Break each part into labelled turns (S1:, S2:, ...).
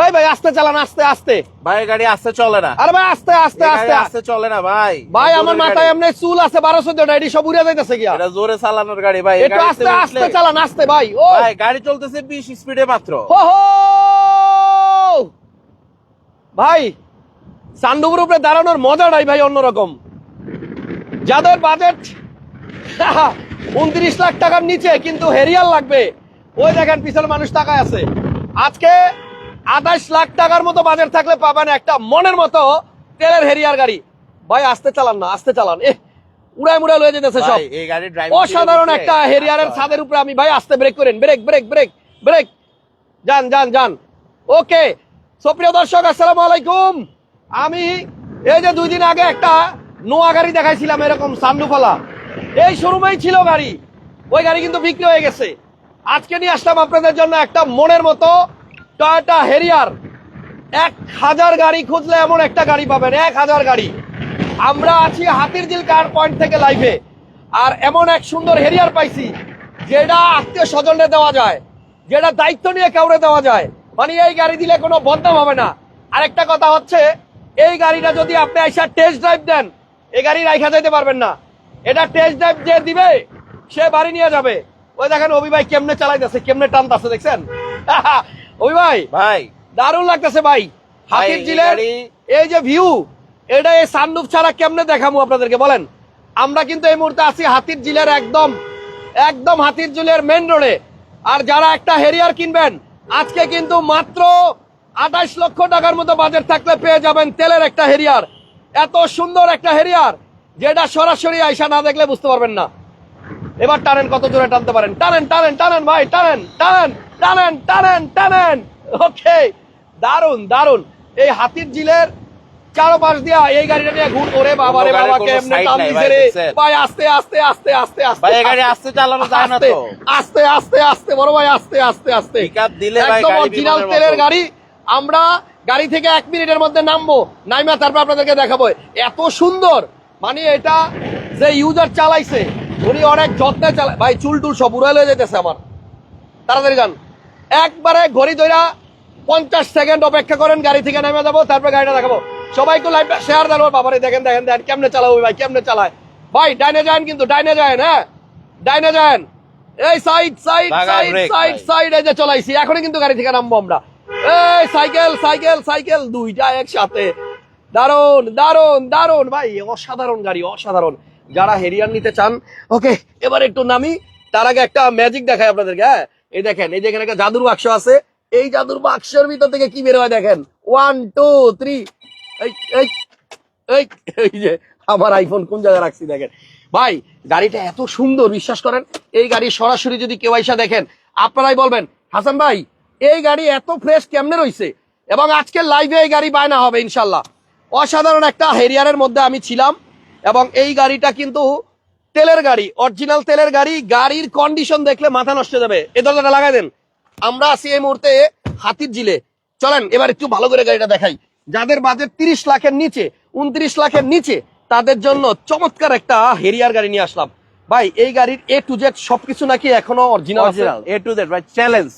S1: ওই ভাই আস্তে চালান আস্তে আস্তে।
S2: ভাই গাড়ি আসতে চলে না।
S1: আরে ভাই আস্তে আস্তে
S2: এই
S1: আস্তে।
S2: চলে না ভাই।
S1: ভাই আমার মাথায় এমনি চুল আছে সব উড়ে যাইতেছে
S2: এটা জোরে চালানোর গাড়ি ভাই
S1: একটু আস্তে আস্তে চালান আস্তে ভাই ও
S2: ভাই গাড়ি চলতেছে বিশ স্পিডে মাত্র।
S1: হো হো। ভাই উপরে দাঁড়ানোর মজাটাই ভাই অন্যরকম। যাদের বাজেট উনত্রিশ লাখ টাকার নিচে কিন্তু হেরিয়াল লাগবে ওই দেখেন পিছনে মানুষ তাকায় আছে। আজকে আঠাশ লাখ টাকার মতো বাজেট থাকলে পাবেন একটা মনের মতো তেলের হেরিয়ার গাড়ি। ভাই আস্তে চালান না আস্তে চালান। এ মুড়াই লয়ে যেতেছে সব। অসাধারণ একটা হেরিয়ারের ছাদের উপরে আমি ভাই আস্তে ব্রেক করেন ব্রেক ব্রেক ব্রেক ব্রেক যান যান যান। ওকে সুপ্রিয় দর্শক আসসালামু আলাইকুম। আমি এই যে দুই দিন আগে একটা নোয়া গাড়ি দেখাইছিলাম এরকম সান্ডুফলা। এই শোরুমেই ছিল গাড়ি। ওই গাড়ি কিন্তু বিক্রি হয়ে গেছে। আজকে নিয়ে আসলাম আপনাদের জন্য একটা মনের মতো টয়োটা হেরিয়ার এক হাজার গাড়ি খুঁজলে এমন একটা গাড়ি পাবেন, এক হাজার গাড়ি। আমরা আছি হাতিরঝিল কার পয়েন্ট থেকে লাইভে। আর এমন এক সুন্দর হেরিয়ার পাইছি, যেটা আত্মীয় স্বজনে দেওয়া যায়, যেটা দায়িত্ব নিয়ে কাউরে দেওয়া যায়। মানে এই গাড়ি দিলে কোনো বদনাম হবে না। আরেকটা কথা হচ্ছে, এই গাড়িটা যদি আপনি আইসা টেস্ট ড্রাইভ দেন, এই গাড়ি রাইখা যেতে পারবেন না। এটা টেস্ট ড্রাইভ যে দিবে, সে বাড়ি নিয়ে যাবে। ওই দেখেন অভি ভাই কেমনে চালাইতেছে, কেমনে টানতাছে, দেখছেন? অভি ভাই
S2: ভাই।
S1: দারুণ লাগতেছে ভাই। হাতির জিলের এই যে ভিউ এটা এই সানরুফ ছাড়া কেমনে দেখাবো আপনাদেরকে বলেন? আমরা কিন্তু এই মুহূর্তে আছি হাতির জিলের একদম একদম হাতির জিলের মেন রোডে আর যারা একটা হেরিয়ার কিনবেন আজকে কিন্তু মাত্র আঠাশ লক্ষ টাকার মতো বাজেট থাকলে পেয়ে যাবেন তেলের একটা হেরিয়ার এত সুন্দর একটা হেরিয়ার যেটা সরাসরি আইসা না দেখলে বুঝতে পারবেন না। এবার টানেন কত জোরে টানতে পারেন। টানেন টানেন টানেন ভাই টানেন টানেন টানেন টানেন টানেন। ওকে দারুণ দারুণ এই হাতির জিলের চারপাশ দিয়া এই গাড়িটা নিয়ে ঘুর। ওরে বাবা রে বাবা কেমনে টান দিছে রে। ভাই আস্তে আস্তে আস্তে আস্তে আস্তে
S2: ভাই গাড়ি আস্তে চালানো যায় না তো।
S1: আস্তে আস্তে আস্তে বড় ভাই আস্তে আস্তে আস্তে।
S2: Pickup দিলে ভাই গাড়ি
S1: অরিজিনাল তেলের গাড়ি। আমরা গাড়ি থেকে এক মিনিটের মধ্যে নামবো। নাইমা তারপর আপনাদেরকে দেখাবো। এত সুন্দর। মানে এটা যে ইউজার চালাইছে উনি অনেক যত্নে চালায় ভাই চুল টুল সব উড়াই লয়ে যেতেছে আমার। তাড়াতাড়ি যান একবারে ঘড়ি ধরা পঞ্চাশ সেকেন্ড অপেক্ষা করেন গাড়ি থেকে নেমে যাব তারপর গাড়িটা দেখাবো। সবাইকে লাইভটা শেয়ার দেবো বাবারে দেখেন দেখেন দেখেন কেমনে চালাবো ভাই কেমনে চালায়। ভাই ডাইনে যান কিন্তু ডাইনে যায় হ্যাঁ? ডাইনে যান। এই side side side side side এই যে চলাইছি এখনই কিন্তু গাড়ি থেকে নামবো আমরা। এই সাইকেল সাইকেল সাইকেল দুইটা একসাথে। দারুণ দারুণ দারুণ ভাই অসাধারণ গাড়ি অসাধারণ। যারা হেরিয়ার নিতে চান, ওকে, এবার একটু নামি। তার আগে একটা ম্যাজিক দেখায় আপনাদেরকে হ্যাঁ? এই দেখেন, এই যে এখানে একটা জাদুর বাক্স আছে। এই জাদুর বাক্সের ভিতর থেকে কি বের হয় দেখেন? ওয়ান টু থ্রি এই এই যে আমার আইফোন কোন জায়গায় রাখছি দেখেন? ভাই, গাড়িটা এত সুন্দর, বিশ্বাস করেন? এই গাড়ি সরাসরি যদি কেউ আইসা দেখেন, আপনারাই বলবেন, হাসান ভাই, এই গাড়ি এত ফ্রেশ কেমনে রইছে? এবং আজকে লাইভে এই গাড়ি বায়না হবে, ইনশাল্লাহ। অসাধারণ একটা হেরিয়ারের মধ্যে আমি ছিলাম। এবং এই গাড়িটা কিন্তু তেলের গাড়ি অরিজিনাল তেলের গাড়ি গাড়ির কন্ডিশন দেখলে মাথা নষ্ট যাবে। এ দরজাটা লাগাই দেন। আমরা আছি এই মুহূর্তে হাতির জিলে চলেন এবার একটু ভালো করে গাড়িটা দেখাই। যাদের বাজেট তিরিশ লাখের নিচে উনত্রিশ লাখের নিচে তাদের জন্য চমৎকার একটা হেরিয়ার গাড়ি নিয়ে আসলাম। ভাই এই গাড়ির এ টু জেড সবকিছু নাকি এখনও original
S2: original A to Z ভাই চ্যালেঞ্জ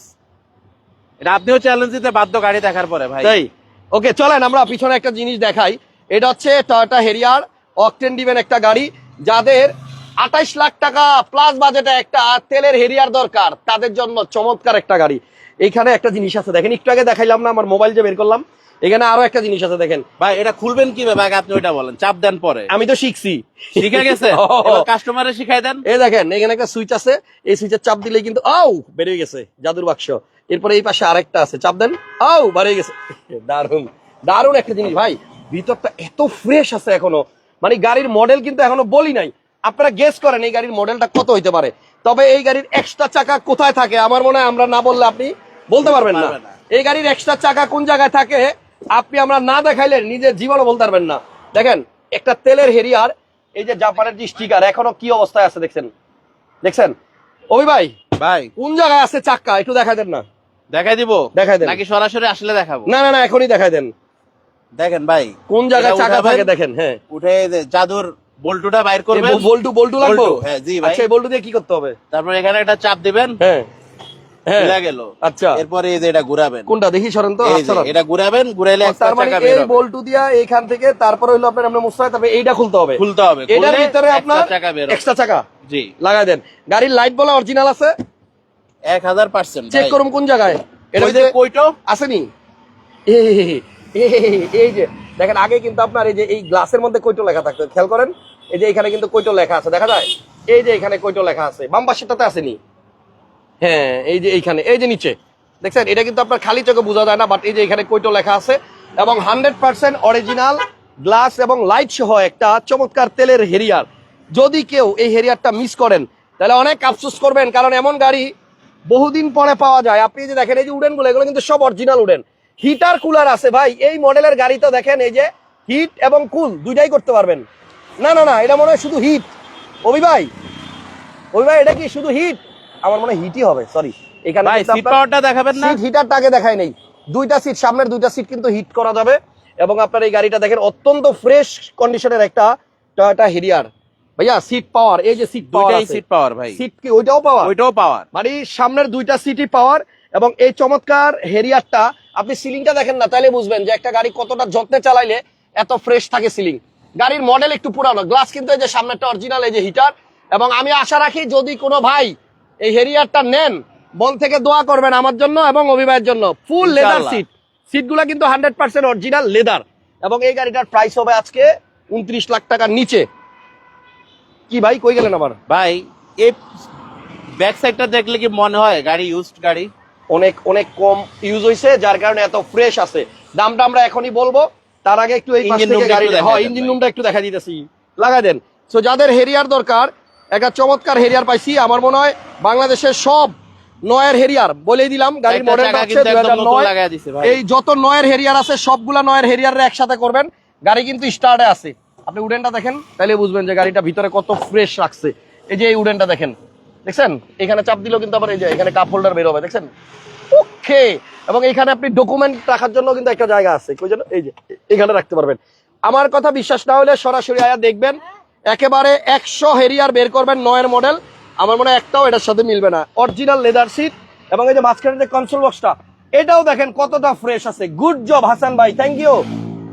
S2: এটা আপনিও চ্যালেঞ্জ দিতে বাধ্য গাড়ি দেখার পরে ভাই।
S1: তাই? ওকে চলেন আমরা পিছনে একটা জিনিস দেখাই। এটা হচ্ছে টয়োটা হেরিয়ার অকটেন ডিভেন একটা গাড়ি যাদের আঠাইশ লাখ টাকা প্লাস বাজেটে একটা তেলের হেরিয়ার দরকার তাদের জন্য চমৎকার একটা গাড়ি। এইখানে একটা জিনিস আছে দেখেন একটু আগে দেখাইলাম না আমার মোবাইল যে বের করলাম এখানে আরও একটা জিনিস আছে দেখেন।
S2: ভাই এটা খুলবেন কীভাবে? আগে আপনি ওইটা বলেন চাপ দেন পরে।
S1: আমি তো শিখছি।
S2: শিখে গেছে? কাস্টমারে শিখাই দেন।
S1: এই দেখেন এখানে একটা সুইচ আছে এই সুইচের চাপ দিলে কিন্তু আউ বেরিয়ে গেছে জাদুর বাক্স। এরপরে এই পাশে আরেকটা আছে চাপ দেন আউ বেরিয়ে গেছে। দারুণ দারুণ একটা জিনিস ভাই। ভিতরটা এত ফ্রেশ আছে এখনও। মানে গাড়ির মডেল কিন্তু এখনও বলি নাই। আপনারা গেস করেন এই গাড়ির মডেলটা কত হইতে পারে। তবে এই গাড়ির এক্সট্রা চাকা কোথায় থাকে? আমার মনে হয় আমরা না বললে আপনি বলতে পারবেন না। এই গাড়ির এক্সট্রা চাকা কোন জায়গায় থাকে আপনি আমরা না দেখাইলে নিজের জীবনও বলতে পারবেন না। দেখেন একটা তেলের হেরিয়ার এই যে জাপানের যে স্টিকার এখনও কি অবস্থায় আছে দেখছেন? দেখছেন? ওই ভাই
S2: ভাই।
S1: কোন জায়গায় আছে চাক্কা? একটু দেখাই দেন না।
S2: দেখাই দিব?
S1: দেখাই দেন।
S2: নাকি সরাসরি আসলে দেখাবো?
S1: না না না এখনই দেখাই দেন।
S2: দেখেন ভাই
S1: কোন জায়গায় চাকা থাকে দেখেন হ্যাঁ।
S2: উঠে জাদুর বল্টুটা বাইর করবেন।
S1: বল্টু বল্টু লাগবে?
S2: হ্যাঁ, জি ভাই।
S1: আচ্ছা বল্টু দিয়ে কি করতে হবে?
S2: তারপর এখানে একটা চাপ দিবেন
S1: হ্যাঁ হ্যাঁ।
S2: গেল।
S1: আচ্ছা।
S2: এরপরে এই যে এটা ঘুরাবেন।
S1: কোনটা দেখি সরেন তো?
S2: এই
S1: হাত
S2: যে,
S1: সরান।
S2: এটা ঘুরাবেন ঘুরাইলে
S1: ও, তার মানে এই
S2: হবে।
S1: বল্টু দিয়া এইখান থেকে তারপরে হলো আপনার আমরা মুসরাই তবে এইটা খুলতে হবে।
S2: খুলতে হবে।
S1: এটার ভিতরে আপনার
S2: চাকা বের
S1: এক্সট্রা চাকা।
S2: জি।
S1: লাগাই দেন। গাড়ির লাইট বলা অরিজিনাল আছে?
S2: এক হাজার পার্সেন্ট
S1: চেক করুন কোন জায়গায়। এটা
S2: কইটো?
S1: আসেনি এই যে, দেখেন, আগে কিন্তু আপনার এই যে এই গ্লাসের মধ্যে কৈটো লেখা থাকতো, খেয়াল করেন? এই যে এখানে কিন্তু কৈটো লেখা আছে, দেখা যায়? এই যে এখানে কৈটো লেখা আছে, বাম পাশেরটাতে আসেনি? হ্যাঁ এই যে এইখানে, এই যে নিচে। দেখছেন? এটা কিন্তু আপনার খালি চোখে বোঝা যায় না বাট এই যে এখানে কৈটো লেখা আছে, এবং হান্ড্রেড পার্সেন্ট অরিজিনাল গ্লাস এবং লাইট সহ একটা চমৎকার তেলের হেরিয়ার। যদি কেউ এই হেরিয়ারটা মিস করেন, তাহলে অনেক আফসোস করবেন, কারণ এমন গাড়ি বহুদিন পরে পাওয়া যায়। আপনি যে দেখেন, এই যে উডেনগুলো এগুলো কিন্তু সব অরিজিনাল উডেন। হিটার কুলার আছে ভাই এই মডেলের গাড়ি তো দেখেন এই যে হিট এবং কুল দুইটাই করতে পারবেন। না না না এটা মনে হয় শুধু হিট। অভি ভাই অভি ভাই এটা কি শুধু হিট? আমার মনে হিটই হবে সরি এখানে
S2: ভাই সিট পাওয়ারটা দেখাবেন না?
S1: সিট হিটারটা আগে দেখায় নেই। দুইটা সিট সামনের দুইটা সিট কিন্তু হিট করা যাবে। এবং আপনার এই গাড়িটা দেখেন অত্যন্ত ফ্রেশ কন্ডিশনের একটা টয়োটা হেরিয়ার ভাইয়া সিট পাওয়ার এই যে সিট পাওয়ার
S2: সিট পাওয়ার ভাই।
S1: সিট কি ওইটাও পাওয়ার
S2: ওইটাও পাওয়ার
S1: মানে সামনের দুইটা সিটই পাওয়ার এবং এই চমৎকার হেরিয়ারটা আপনি সিলিংটা দেখেন না তাহলে বুঝবেন যে একটা গাড়ি কতটা যত্নে চালাইলে এত ফ্রেশ থাকে সিলিং। গাড়ির মডেল একটু পুরানো গ্লাস কিন্তু এই যে সামনেরটা অরিজিনাল এই যে হিটার এবং আমি আশা রাখি যদি কোনো ভাই এই হেরিয়ারটা নেন বল থেকে দোয়া করবেন আমার জন্য এবং অভিভাবকের জন্য। Full leather. সিট সিটগুলো কিন্তু হান্ড্রেড পার্সেন্ট অরিজিনাল লেদার এবং এই গাড়িটার প্রাইস হবে আজকে উনত্রিশ লাখ টাকার নিচে। কি ভাই কই গেলেন আবার?
S2: ভাই এই ব্যাক সাইডটা দেখলে কি মনে হয় গাড়ি ইউজড গাড়ি?
S1: অনেক অনেক কম ইউজ হয়েছে যার কারণে এত ফ্রেশ আছে। দামটা আমরা এখনই বলব। তার আগে একটু এই পাশ থেকে গাড়ি হ্যাঁ ইঞ্জিন। রুমটা একটু দেখা দিতেছি। লাগাই দেন। সো যাদের হেরিয়ার দরকার একটা চমৎকার হেরিয়ার পাইছি আমার মনে হয় বাংলাদেশের সব নয়ের হেরিয়ার বলে দিলাম গাড়ির মডেলটা হচ্ছে
S2: কিন্তু একদম নতুন
S1: 2009
S2: লাগাই দিছে ভাই।
S1: এই যত নয়ের হেরিয়ার আছে সবগুলা নয়ের হেরিয়ার একসাথে করবেন। গাড়ি কিন্তু স্টার্টে আছে। আপনি উডেনটা দেখেন তাহলে বুঝবেন যে গাড়িটা ভিতরে কত ফ্রেশ রাখছে। এই যে এই উডেনটা দেখেন। দেখছেন? এখানে চাপ দিলেও কিন্তু আবার এই যে এখানে কাপ হোল্ডার বের হবে, দেখছেন? ওকে! এবং এখানে আপনি ডকুমেন্ট রাখার জন্য কিন্তু একটা জায়গা আছে। কই যেন? এই যে, এখানে রাখতে পারবেন। আমার কথা বিশ্বাস না হলে সরাসরি আয়া দেখবেন। একেবারে একশো হেরিয়ার বের করবেন নয়ের মডেল আমার মনে হয় একটাও এটার সাথে মিলবে না। অরিজিনাল লেদার সিট এবং এই যে মাঝখানে যে কনসোল বক্সটা এটাও দেখেন কতটা ফ্রেশ আছে। গুড জব হাসান ভাই থ্যাংক ইউ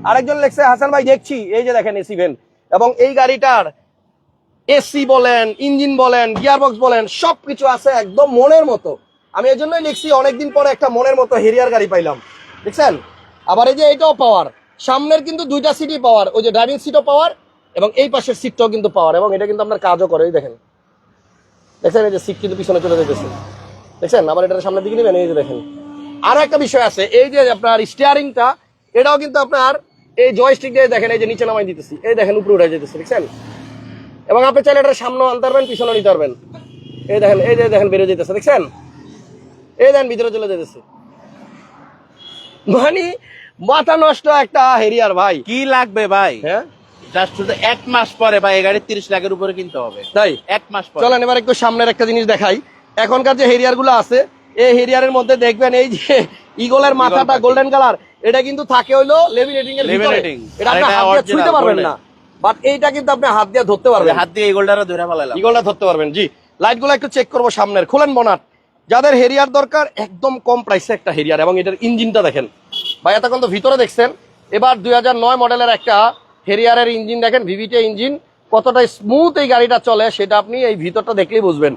S1: আরেকজন লেখছে, হাসান ভাই, দেখছি। এই যে দেখেন এসি ভেন এবং এই গাড়িটার এসি বলেন, ইঞ্জিন বলেন, গিয়ারবক্স বলেন, সবকিছু আছে একদম মনের মতো। আমি এই জন্যই লিখছি, অনেকদিন পরে একটা মনের মতো হেরিয়ার গাড়ি পাইলাম। দেখছেন? আবার এই যে এটাও পাওয়ার। সামনের কিন্তু দুইটা সিটই পাওয়ার, ওই যে ড্রাইভিং সিটও পাওয়ার, এবং এই পাশের সিটটাও কিন্তু পাওয়ার, এবং এটা কিন্তু আপনার কাজও করে দেখেন। দেখছেন? এই যে সিট কিন্তু পিছনে চলে যেতেছে দেখছেন? আবার এটার সামনের দিকে নেবেন, এই যে দেখেন। আরও একটা বিষয় আছে, এই যে আপনার স্টিয়ারিংটা এটাও কিন্তু আপনার এই জয়স্টিক দিয়ে দেখেন, এই যে নিচে নামাই দিতেছি, এই দেখেন উপরে উঠে যেতেছে দেখছেন? এবং আপনি চাইলে এটা সামনে আনতে পারবেন পিছনে নিতে পারবেন। এই দেখেন এই যে দেখেন বেরিয়ে যেতেছে দেখছেন? এই দেখেন ভিতরে চলে যেতেছে মানে মাথা নষ্ট একটা হেরিয়ার ভাই।
S2: কি লাগবে ভাই?
S1: হ্যাঁ?
S2: জাস্ট শুধু এক মাস পরে ভাই এই গাড়ি তিরিশ লাখের উপরে কিনতে হবে।
S1: তাই?
S2: এক মাস পরে।
S1: চলেন এবার একটু সামনের একটা জিনিস দেখাই। এখনকার যে হেরিয়ারগুলো আছে এই হেরিয়ারের মধ্যে দেখবেন এই যে ইগলের মাথাটা গোল্ডেন কালার এটা কিন্তু থাকে হইল লেমিনেটিং এর ভিতরে। এটা আপনি হাত দিয়ে ছুঁতে পারবেন না। বাট এইটা কিন্তু আপনি হাত দিয়ে ধরতে পারবেন।
S2: হাত দিয়ে গোল্ডারও ধরে ফেলাইলাম
S1: ইগলটা ধরতে পারবেন জি। লাইটগুলো একটু চেক করব সামনের। খুলেন বনাট। যাদের হেরিয়ার দরকার একদম কম প্রাইসে একটা হেরিয়ার এবং এটার ইঞ্জিনটা দেখেন। ভাই এতক্ষণ তো ভিতরে দেখছেন। এবার দুই নয় মডেলের একটা হেরিয়ারের ইঞ্জিন দেখেন ভিভিটি ইঞ্জিন কতটা স্মুথ এই গাড়িটা চলে সেটা আপনি এই ভিতরটা দেখলেই বুঝবেন।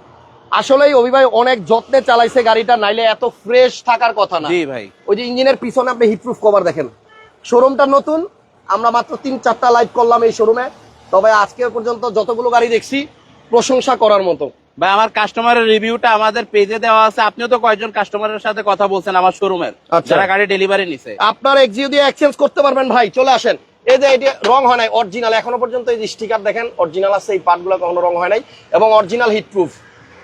S1: আসলেই অভিভাই অনেক যত্নে চালাইছে গাড়িটা নাইলে এত ফ্রেশ থাকার কথা না।
S2: জি ভাই।
S1: ওই যে ইঞ্জিনের পিছনে আপনি হিটপ্রুফ কভার দেখেন। শোরুমটা নতুন আমরা মাত্র তিন চারটা লাইভ করলাম এই শোরুমে তবে আজকে পর্যন্ত যতগুলো গাড়ি দেখছি প্রশংসা করার মতো।
S2: ভাই আমার কাস্টমারের রিভিউটা আমাদের পেজে দেওয়া আছে। আপনিও তো কয়েকজন কাস্টমারের সাথে কথা বলছেন আমার শোরুমের
S1: আচ্ছা।
S2: যারা গাড়ি ডেলিভারি নিছে।
S1: আপনার এক্সিও দিয়ে এক্সচেঞ্জ করতে পারবেন ভাই চলে আসেন। এই যে এটি রং হয় নাই অরিজিনাল এখনও পর্যন্ত এই যে স্টিকার দেখেন অরিজিনাল আছে এই পার্টগুলো কখনো রং হয় নাই। এবং অরিজিনাল হিটপ্রুফ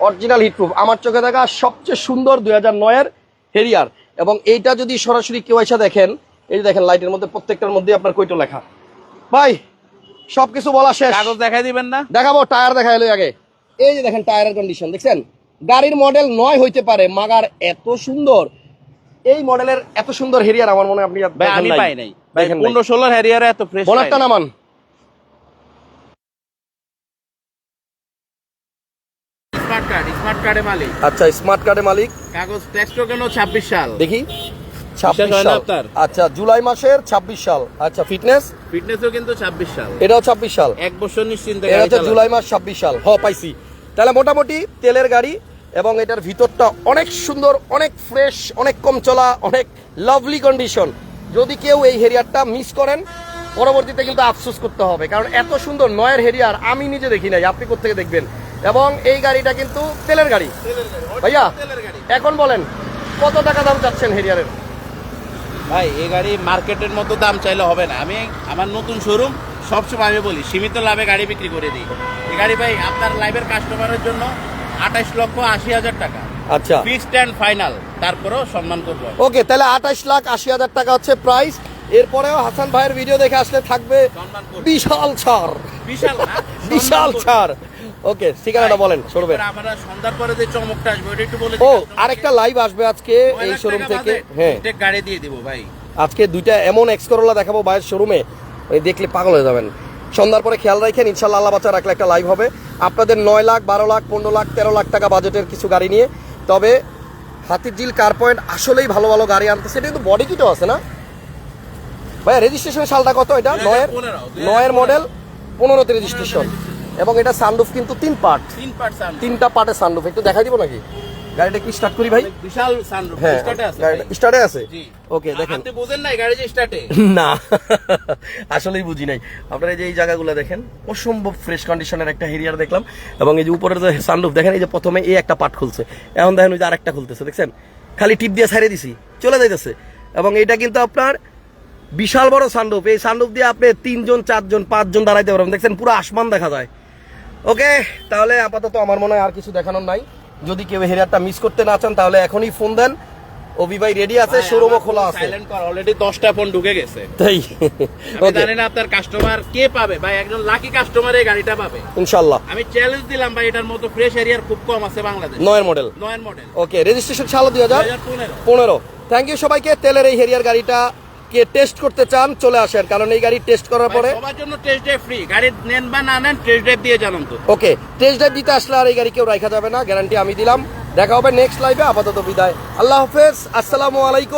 S1: অরিজিনাল হিটপ্রুফ আমার চোখে দেখা সবচেয়ে সুন্দর দুই হাজার নয়ের হেরিয়ার এবং এইটা যদি সরাসরি কেউ এসে দেখেন এই যে দেখেন লাইটের মধ্যে প্রত্যেকটার মধ্যে আপনার কইটো লেখা। ভাই সবকিছু বলা শেষ।
S2: কাগজ দেখাই দিবেন না?
S1: দেখাবো টায়ার দেখা এলো আগে। এই যে দেখেন টায়ারের কন্ডিশন দেখছেন? গাড়ির মডেল নয় হইতে পারে মাগার এত সুন্দর। এই মডেলের এত সুন্দর হেরিয়ার আমার মনে হয় আপনি
S2: আমি পাই নাই। পনেরো ষোলোর হ্যারিয়ারে এত ফ্রেশ
S1: বনারটা নামান।
S2: স্মার্ট কার্ড স্মার্ট কার্ডে মালিক।
S1: আচ্ছা স্মার্ট কার্ডের মালিক।
S2: কাগজ ট্যাক্স কেন ছাব্বিশ সাল।
S1: দেখি। ছাব্বিশ সাল? আচ্ছা জুলাই মাসের ছাব্বিশ সাল। আচ্ছা ফিটনেস
S2: ফিটনেসও কিন্তু ছাব্বিশ সাল।
S1: এটাও ছাব্বিশ সাল।
S2: এক বছর নিশ্চিন্তে
S1: এটা হচ্ছে জুলাই মাস ছাব্বিশ সাল। হ পাইছি। তাহলে মোটামুটি তেলের গাড়ি এবং এটার ভিতরটা অনেক সুন্দর অনেক ফ্রেশ অনেক কম চলা অনেক লাভলি কন্ডিশন যদি কেউ এই হেরিয়ারটা মিস করেন পরবর্তীতে কিন্তু আফসোস করতে হবে। কারণ এত সুন্দর নয়ের হেরিয়ার আমি নিজে দেখি নাই আপনি কোথেকে দেখবেন? এবং এই গাড়িটা কিন্তু তেলের গাড়ি। ভাইয়া এখন বলেন কত টাকা দাম চাচ্ছেন হেরিয়ারের?
S2: ভাই এই গাড়ি মার্কেটের মতো দাম চাইলে হবে না। আমি আমার নতুন শোরুম সবসময় আমি বলি সীমিত লাভে গাড়ি বিক্রি করে দিই। এই গাড়ি ভাই আপনার লাইভের কাস্টমারের জন্য আঠাশ লক্ষ আশি হাজার টাকা।
S1: আচ্ছা।
S2: ফিক্সড অ্যান্ড ফাইনাল তারপরেও সম্মান করব।
S1: ওকে তাহলে আঠাশ লাখ আশি হাজার টাকা হচ্ছে প্রাইস এরপরেও হাসান ভাইয়ের ভিডিও দেখে আসলে থাকবে বিশাল ছাড়।
S2: বিশাল
S1: বিশাল ছাড়। ওকে ঠিকানাটা বলেন শোরুমে
S2: আমরা সন্ধ্যার পরে যে চমকটা আসবে ওটা একটু বলে
S1: ও। আরেকটা লাইভ আসবে আজকে এই শোরুম থেকে হ্যাঁ।
S2: গাড়ি দিয়ে দিব ভাই।
S1: আজকে দুইটা এমন এক্স করোলা দেখাবো ভাইয়ের শোরুমে ওই দেখলে পাগল হয়ে যাবেন। সন্ধ্যার পরে খেয়াল রাখেন ইনশাল্লাহ আল্লাহ বাচ্চা রাখলে একটা লাইভ হবে। আপনাদের নয় লাখ বারো লাখ পনেরো লাখ তেরো লাখ টাকা বাজেটের কিছু গাড়ি নিয়ে। তবে হাতিরঝিল কার পয়েন্ট আসলেই ভালো ভালো গাড়ি আনতেছে এটা কিন্তু বডি কিটও আছে না? ভাইয়া রেজিস্ট্রেশনের সালটা কত এটা? নয়ের? নয়ের মডেল পনেরোতে রেজিস্ট্রেশন এবং এটা সানরুফ কিন্তু তিন পার্ট
S2: তিন পার্সেন্ট
S1: তিনটা পার্টের সানরুফ একটু দেখাই দিব নাকি? গাড়িটা কি স্টার্ট করি ভাই?
S2: বিশাল সানরুফ
S1: হ্যাঁ
S2: স্টার্টে আছে
S1: গাড়িটা স্টার্টে আছে?
S2: জি।
S1: ওকে দেখেন।
S2: আপনি বোঝেন নাই গাড়ি যে স্টার্টে
S1: না আসলেই বুঝি নাই। আপনারা এই যে এই জায়গাগুলো দেখেন অসম্ভব ফ্রেশ কন্ডিশনের একটা হেরিয়ার দেখলাম। এবং এই যে উপরের যে সানরুফ দেখেন এই যে প্রথমে এই একটা পার্ট খুলছে। এখন দেখেন ওই যে আরেকটা খুলতেছে দেখছেন? খালি টিপ দিয়ে ছাড়িয়ে দিছি চলে যাইতেছে। এবং এটা কিন্তু আপনার বিশাল বড় সানরুফ এই সানরুফ দিয়ে আপনি তিনজন চারজন পাঁচজন দাঁড়াইতে পারবেন। দেখছেন পুরো আসমান দেখা যায়। ওকে তাহলে আপাতত আমার মনে হয় আর কিছু দেখানোর নাই। যদি কেউ হেরিয়ারটা মিস করতে না চান তাহলে এখনই ফোন দেন। অভি ভাই রেডি আছে? শোরুমও খোলা আছে।
S2: সাইলেন্ট কর অলরেডি 10টা ফোন ঢুকে গেছে।
S1: তাই?
S2: আমি জানি না আপনার কাস্টমার কে পাবে। ভাই একজন লাকি কাস্টমার এই গাড়িটা পাবে।
S1: ইনশাল্লাহ।
S2: আমি চ্যালেঞ্জ দিলাম ভাই এটার মতো ফ্রেশ এরিয়ার খুব কম আছে বাংলাদেশ।
S1: নয়ের মডেল
S2: নয়ের মডেল
S1: ওকে রেজিস্ট্রেশন সাল দুই হাজার
S2: 2015
S1: পনেরো। থ্যাংক ইউ সবাইকে। তেলের এই হেরিয়ার গাড়িটা কে টেস্ট করতে চান চলে আসেন কারণ এই গাড়ি টেস্ট করার পরে
S2: সবার জন্য টেস্ট ড্রাইভ ফ্রি গাড়ি নেন বা না নেন টেস্ট ড্রাইভ দিয়ে জানান তো।
S1: ওকে টেস্ট ড্রাইভ দিতে আসলে আর এই গাড়ি কেউ রাখা যাবে না গ্যারান্টি আমি দিলাম। দেখা হবে নেক্সট লাইভে আপাতত বিদায়। আল্লাহ হাফেজ আসসালামু আলাইকুম।